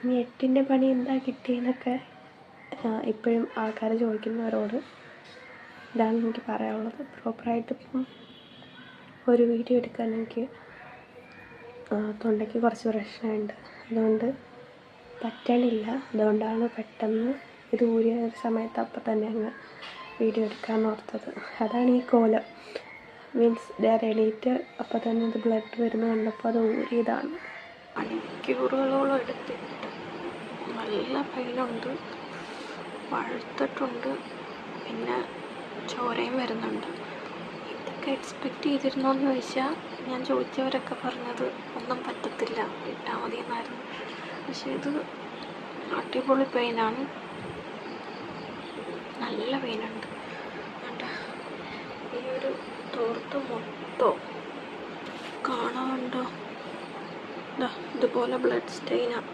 ഇനി എട്ടിന്റെ പണി എന്താ കിട്ടിയെന്നൊക്കെ ഇപ്പോഴും ആൾക്കാർ ചോദിക്കുന്നവരോട് ഇതാണ് എനിക്ക് പറയാനുള്ളത്. പ്രോപ്പറായിട്ട് ഇപ്പം ഒരു വീഡിയോ എടുക്കാൻ എനിക്ക് തൊണ്ടയ്ക്ക് കുറച്ച് പ്രശ്നമുണ്ട്. അതുകൊണ്ട് പറ്റണില്ല. അതുകൊണ്ടാണ് പെട്ടെന്ന് ഇത് ഊരിയ ഒരു സമയത്ത് അപ്പം തന്നെ അങ്ങ് വീഡിയോ എടുക്കാൻ ഓർത്തത്. അതാണ് ഈ കോലം. മീൻസ് ഞാൻ എണീറ്റ് അപ്പം തന്നെ ഇത് ബ്ലഡ് വരുന്ന കണ്ടപ്പോൾ അത് ഊരിയതാണ്. മണിക്കൂറുകളോളം എടുത്തിട്ട് നല്ല പൈലുണ്ട് പഴുത്തിട്ടുണ്ട് പിന്നെ ചോരയും വരുന്നുണ്ട്. ഇതൊക്കെ എക്സ്പെക്റ്റ് ചെയ്തിരുന്നോ എന്ന് ചോദിച്ചാൽ ഞാൻ ചോദിച്ചവരൊക്കെ പറഞ്ഞത് ഒന്നും പറ്റത്തില്ല. ഇട്ടാൽ മതി എന്നായിരുന്നു പക്ഷേ ഇത് അടിപൊളി പെയിനാണ് നല്ല പെയിനുണ്ട് കണ്ടോ? ഈ ഒരു തോർത്ത് മൊത്തം കാണാറുണ്ടോ ഇതുപോലെ ബ്ലഡ് സ്റ്റെയിനാണ്